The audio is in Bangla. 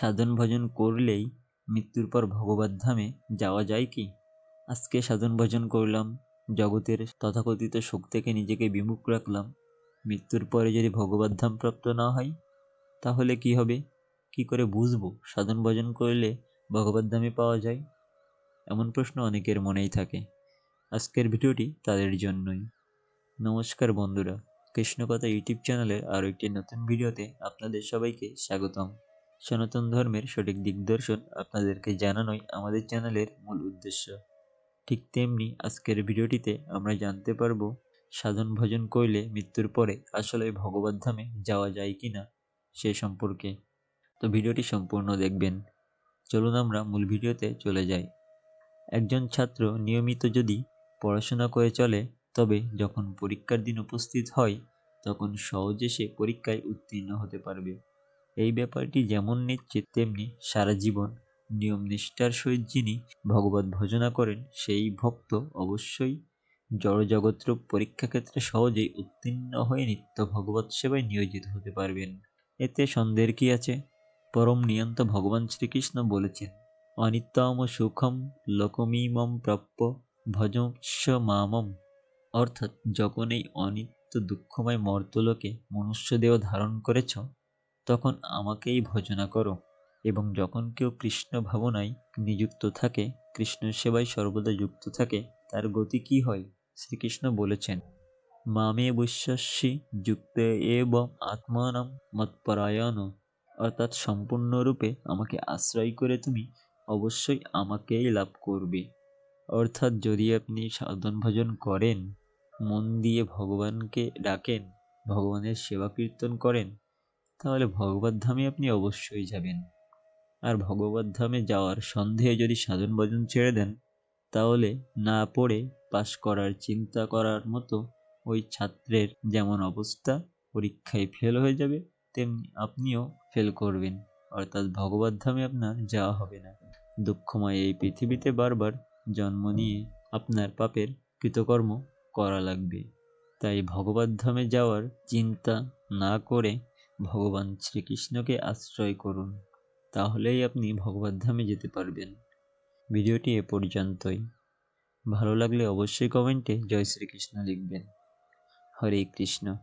সাধন ভজন করলেই মৃত্যুর পর ভগবত ধামে যাওয়া যায় কি? আজকে সাধন ভজন করলাম, জগতের তথাকথিত সুখ থেকে নিজেকে বিমুখ রাখলাম। মৃত্যুর পরে যদি ভগবত ধাম প্রাপ্ত না হয়, তাহলে কি হবে? কি করে বুঝব সাধন ভজন করলে ভগবত ধামে পাওয়া যায়? এমন প্রশ্ন অনেকের মনেই থাকে। আজকের ভিডিওটি তাদের জন্যই। নমস্কার বন্ধুরা, কৃষ্ণকথা ইউটিউব চ্যানেলের আরও একটি নতুন ভিডিওতে আপনাদের সবাইকে স্বাগতম। সনাতন ধর্মের সঠিক দিগদর্শন আপনাদেরকে জানানোই আমাদের চ্যানেলের মূল উদ্দেশ্য। ঠিক তেমনি আজকের ভিডিওটিতে আমরা জানতে পারব, সাধন ভজন করলে মৃত্যুর পরে আসলে ভগবত ধামে যাওয়া যায় কি না সে সম্পর্কে। তো ভিডিওটি সম্পূর্ণ দেখবেন। চলুন আমরা মূল ভিডিওতে চলে যাই। একজন ছাত্র নিয়মিত যদি পড়াশোনা করে চলে, তবে যখন পরীক্ষার দিন উপস্থিত হয়, তখন সহজে সে পরীক্ষায় উত্তীর্ণ হতে পারবে। এই ব্যাপারটি যেমন নিশ্চিত, তেমনি সারা জীবন নিয়ম নিষ্ঠার সহিত যিনি ভগবত ভজনা করেন, সেই ভক্ত অবশ্যই জড়জগৎরূপ পরীক্ষাক্ষেত্রে সহজেই উত্তীর্ণ হয়ে নিত্য ভগবত সেবায় নিয়োজিত হতে পারবেন। এতে সন্দেহের কি আছে? পরম নিয়ন্ত ভগবান শ্রীকৃষ্ণ বলেছেন, অনিত্যম সুখম লোকমিমম প্রাপ্য ভজস্য মামম। অর্থাৎ যখন এই অনিত্য দুঃখময় মর্তলোকে মনুষ্য দেহ ধারণ করেছ তখন আমাকেই ভজনা করো এবং যখন কেউ কৃষ্ণ ভাবনায় নিযুক্ত থাকে কৃষ্ণ সেবায় সর্বদা যুক্ত থাকে, তার গতি কি হয়? শ্রীকৃষ্ণ বলেছেন, মামে বৈশ্যসী যুক্ত এবং আত্মানাম মৎপরায়ণ। অর্থাৎ সম্পূর্ণরূপে আমাকে আশ্রয় করে তুমি অবশ্যই আমাকেই লাভ করবে। অর্থাৎ যদি আপনি সাধন ভজন করেন, মন দিয়ে ভগবানকে ডাকেন, ভগবানের সেবা কীর্তন করেন তাহলে ভগবত ধামে আপনি অবশ্যই যাবেন। আর ভগবত ধামে যাওয়ার সন্দেহে যদি সাধন ভজন ছেড়ে দেন, তাহলে না পড়ে পাশ করার চিন্তা করার মতো ওই ছাত্রের যেমন অবস্থা পরীক্ষায় ফেল হয়ে যাবে, তেমনি আপনিও ফেল করবেন। অর্থাৎ ভগবত ধামে আপনার যাওয়া হবে না। দুঃখময় এই পৃথিবীতে বারবার জন্ম নিয়ে আপনার পাপের কৃতকর্ম করা লাগবে। তাই ভগবত ধামে যাওয়ার চিন্তা না করে ভগবান শ্রীকৃষ্ণকে আশ্রয় করুন, তাহলেই আপনি ভগবত ধামে যেতে পারবেন। ভিডিওটি এ পর্যন্তই। ভালো লাগলে অবশ্যই কমেন্টে জয় শ্রীকৃষ্ণ লিখবেন। হরে কৃষ্ণ।